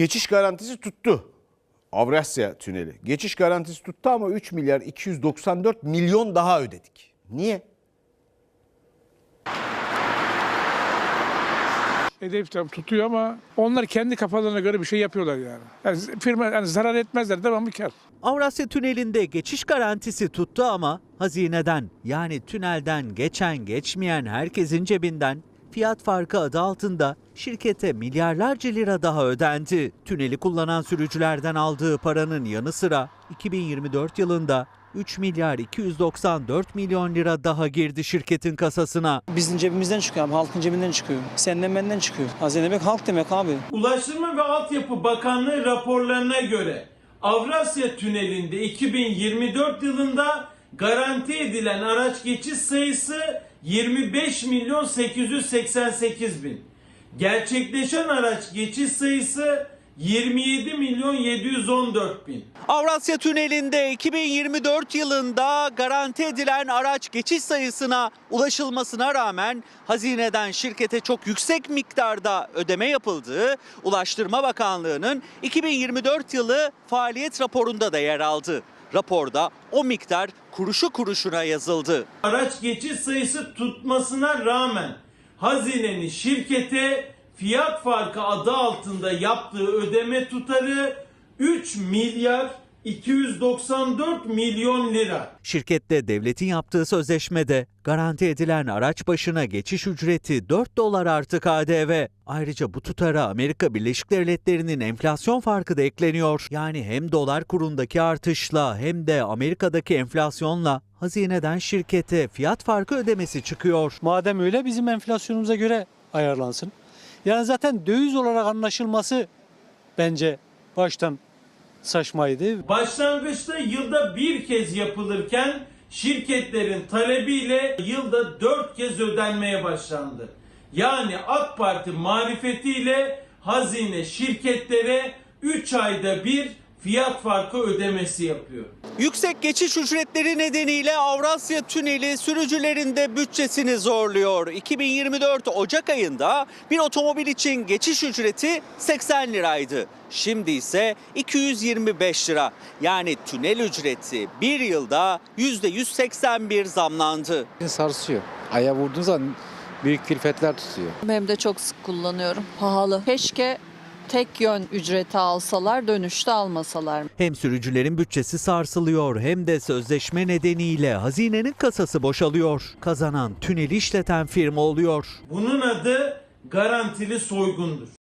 Geçiş garantisi tuttu. Avrasya Tüneli. Geçiş garantisi tuttu ama 3 milyar 294 milyon daha ödedik. Niye? Hedef tabii tutuyor ama onlar kendi kafalarına göre bir şey yapıyorlar yani. yani firma yani zarar etmezler devamlı kar. Avrasya Tüneli'nde geçiş garantisi tuttu ama hazineden yani tünelden geçen geçmeyen herkesin cebinden fiyat farkı adı altında şirkete milyarlarca lira daha ödendi. Tüneli kullanan sürücülerden aldığı paranın yanı sıra 2024 yılında 3 milyar 294 milyon lira daha girdi şirketin kasasına. Bizim cebimizden çıkıyor abi, halkın cebinden çıkıyor. Senden benden çıkıyor. Hazine demek halk demek abi. Ulaştırma ve Altyapı Bakanlığı raporlarına göre Avrasya Tüneli'nde 2024 yılında garanti edilen araç geçiş sayısı 25 milyon 888 bin. Gerçekleşen araç geçiş sayısı 27 milyon 714 bin. Avrasya Tüneli'nde 2024 yılında garanti edilen araç geçiş sayısına ulaşılmasına rağmen hazineden şirkete çok yüksek miktarda ödeme yapıldığı Ulaştırma Bakanlığı'nın 2024 yılı faaliyet raporunda da yer aldı. Raporda o miktar kuruşu kuruşuna yazıldı. araç geçiş sayısı tutmasına rağmen hazinenin şirkete fiyat farkı adı altında yaptığı ödeme tutarı 3 milyar 294 milyon lira. Şirkette devletin yaptığı sözleşmede garanti edilen araç başına geçiş ücreti 4 dolar artı KDV. Ayrıca bu tutara Amerika Birleşik Devletleri'nin enflasyon farkı da ekleniyor. Yani hem dolar kurundaki artışla hem de Amerika'daki enflasyonla hazineden şirkete fiyat farkı ödemesi çıkıyor. Madem öyle bizim enflasyonumuza göre ayarlansın. Yani zaten döviz olarak anlaşılması bence baştan saçmaydı. Başlangıçta yılda bir kez yapılırken şirketlerin talebiyle yılda dört kez ödenmeye başlandı. Yani AK Parti marifetiyle hazine şirketlere 3 ayda bir fiyat farkı ödemesi yapıyor. Yüksek geçiş ücretleri nedeniyle Avrasya Tüneli sürücülerin de bütçesini zorluyor. 2024 Ocak ayında bir otomobil için geçiş ücreti 80 liraydı. Şimdi ise 225 lira. Yani tünel ücreti bir yılda %181 zamlandı. sarsıyor. Aya vurduğun zaman büyük külfetler tutuyor. Hem de çok sık kullanıyorum. Pahalı. Keşke tek yön ücreti alsalar, dönüşte almasalar. Hem sürücülerin bütçesi sarsılıyor hem de sözleşme nedeniyle hazinenin kasası boşalıyor. Kazanan tüneli işleten firma oluyor. Bunun adı garantili soygundur.